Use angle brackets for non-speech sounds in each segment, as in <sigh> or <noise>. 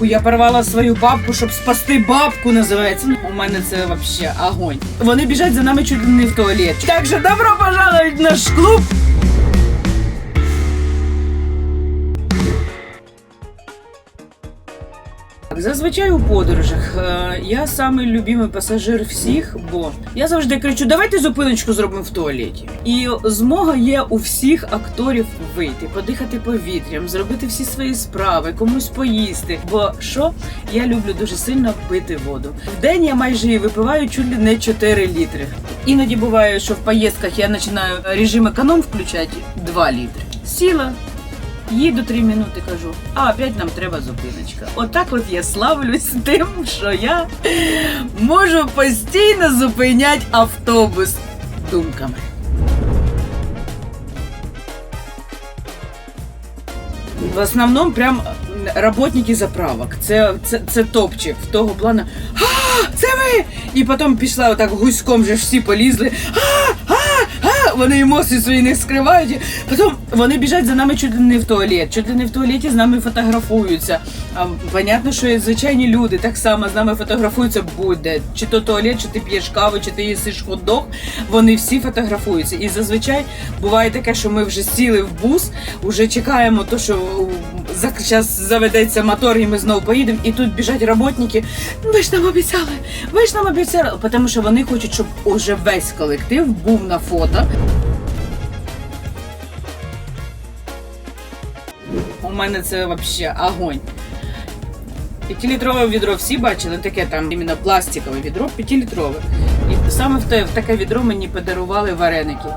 Я порвала свою бабку, щоб спасти бабку, називається. Ну, у мене це взагалі огонь. Вони біжать за нами чуть ли не в туалет. Так що добро пожаловать в наш клуб. Зазвичай у подорожах е, я самий любимий пасажир всіх, бо я завжди кричу: давайте зупиночку зробимо в туалеті. І змога є у всіх акторів вийти, подихати повітрям, зробити всі свої справи, комусь поїсти. Бо що я люблю дуже сильно пити воду. В день я майже її випиваю чуть не 4 літри. Іноді буває, що в поїздках я починаю режим економ включати 2 літри. Сіла, Їду три минути, кажу, а опять нам треба зупиночка. Отак от я славлюсь тим, що я можу постійно зупиняти автобус думками. В основному прям работники заправок. Це, це, це топчик в того плану. А, це ви! І потім пішла отак гуськом, вже всі полізли. А! Вони емоції свої не скривають. Потім вони біжать за нами чуть ли не в туалет. Чуть ли не в туалеті з нами фотографуються. А, понятно, що звичайні люди так само з нами фотографуються будь-де. Чи то туалет, чи ти п'єш каву, чи ти їсиш хот-дог, вони всі фотографуються. І зазвичай буває таке, що ми вже сіли в бус, вже чекаємо то, що зараз заведеться мотор, і ми знову поїдемо. І тут біжать роботники. Ви ж нам обіцяли, ви ж нам обіцяли, тому що вони хочуть, щоб уже весь колектив був на фото. У мене це взагалі огонь. П'ятилітрове відро всі бачили, таке там іменно пластикове відро, п'ятилітрове. І саме в, те, в таке відро мені подарували вареники.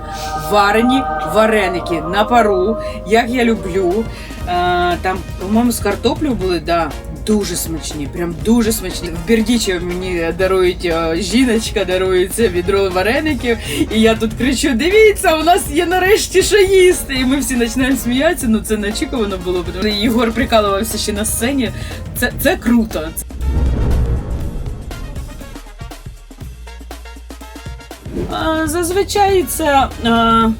Варені вареники на пару, як я люблю. Там, по-моєму, з картоплею були, да, дуже смачні, прям дуже смачні. В Бердічеві мені дарують е, жіночка, дарує це відро вареників. І я тут кричу: дивіться, у нас є нарешті що їсти. І ми всі починаємо сміятися. Ну це неочікувано було. Єгор прикалувався ще на сцені. Це, це круто. Зазвичай це е,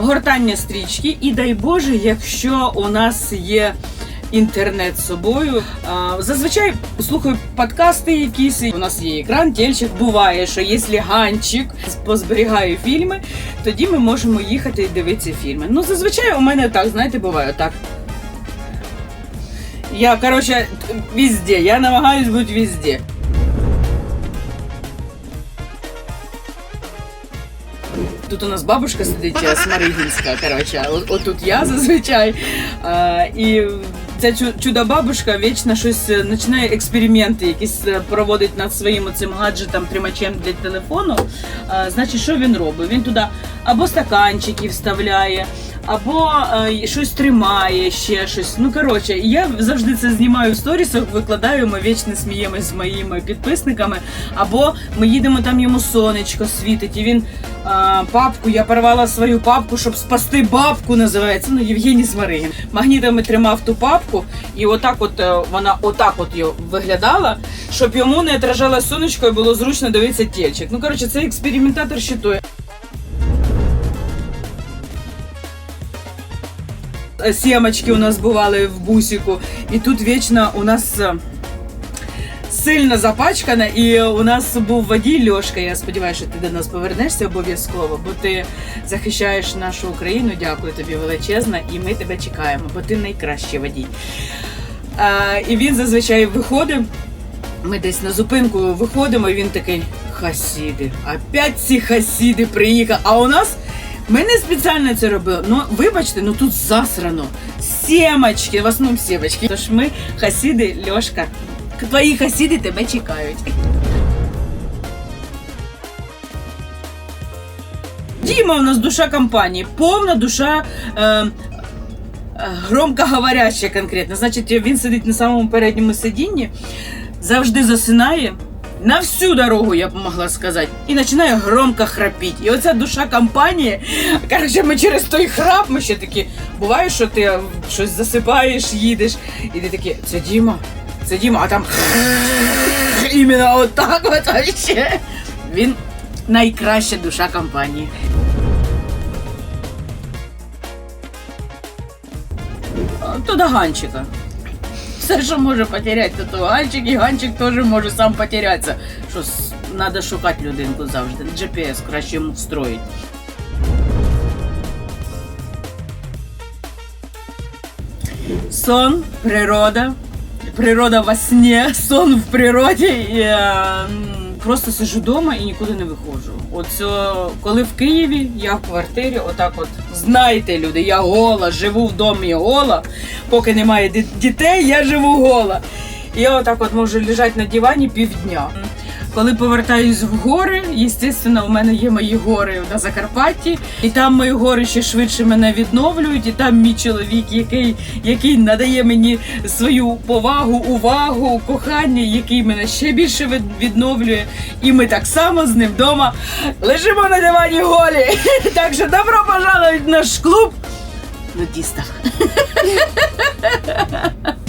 гортання стрічки, і дай Боже, якщо у нас є інтернет з собою. Зазвичай слухаю подкасти якісь. У нас є екран, тельчик. Буває, що якщо ганчик позберігаю фільми, тоді ми можемо їхати і дивитися фільми. Ну, зазвичай у мене так, знаєте, буває так. Я, короче, везде. Я намагаюсь бути везде. Тут у нас бабушка сидить Смаригінська, коротше, отут я зазвичай. А, і ця чу- чудо-бабушка вічно щось е, починає експерименти, якісь е, проводить над своїм цим гаджетом, тримачем для телефону. А, значить, що він робить? Він туди або стаканчики вставляє, або е, щось тримає, ще щось. Ну коротше, я завжди це знімаю в сторісах, викладаю. Ми вічно сміємось з моїми підписниками. Або ми їдемо там йому сонечко світить, і він а, папку. Я порвала свою папку, щоб спасти бабку. Називається. Ну Євгеній Смаригін. Магнітами тримав ту папку, і отак, от е, вона отак от його виглядала, щоб йому не отражалось сонечко і було зручно дивитися тельчик. Ну коротше, це експериментатор щитує. Сімочки у нас бували в бусіку, і тут вічно у нас е, сильно запачкана, і у нас був водій Льошка. Я сподіваюся, що ти до нас повернешся обов'язково, бо ти захищаєш нашу Україну. Дякую тобі величезно, і ми тебе чекаємо, бо ти найкращий водій. А, і він зазвичай виходив. Ми десь на зупинку виходимо, і він такий хасіди. Опять ці хасіди приїхали. А у нас ми не спеціально це робили. Ну, вибачте, ну тут засрано. Сімочки, в основному сімочки. Тож ми хасіди, Льошка. Твої хасіди тебе чекають. Діма у нас душа компанії, повна душа. Е, е, громкоговоряща конкретно. Значить, він сидить на самому передньому сидінні, завжди засинає. На всю дорогу, я б могла сказати, і починає громко храпіти. І оця душа компанії, коротше, ми через той храп, ми ще такі, буває, що ти щось засипаєш, їдеш, і ти такі, це Діма, це Діма, а там іменно отак от вообще. Він найкраща душа компанії. До Ганчика. все, що може потеряти, то Ганчик, і Ганчик теж може сам потерятися. Що треба шукати людинку завжди. GPS краще йому встроїть. Сон, природа, природа во сні, сон <laughs> в природі. І, е, м, просто сижу вдома і нікуди не виходжу. От коли в Києві, я в квартирі, отак от знаєте, люди, я гола, живу в домі гола. Поки немає дітей, я живу гола. І я отак от можу лежати на дивані півдня. Коли повертаюсь в гори, звісно, у мене є мої гори на Закарпатті, і там мої гори ще швидше мене відновлюють, і там мій чоловік, який, який надає мені свою повагу, увагу, кохання, який мене ще більше відновлює. І ми так само з ним вдома лежимо на дивані голі. <laughs> Так що добро пожаловать в наш клуб нудистів. <laughs>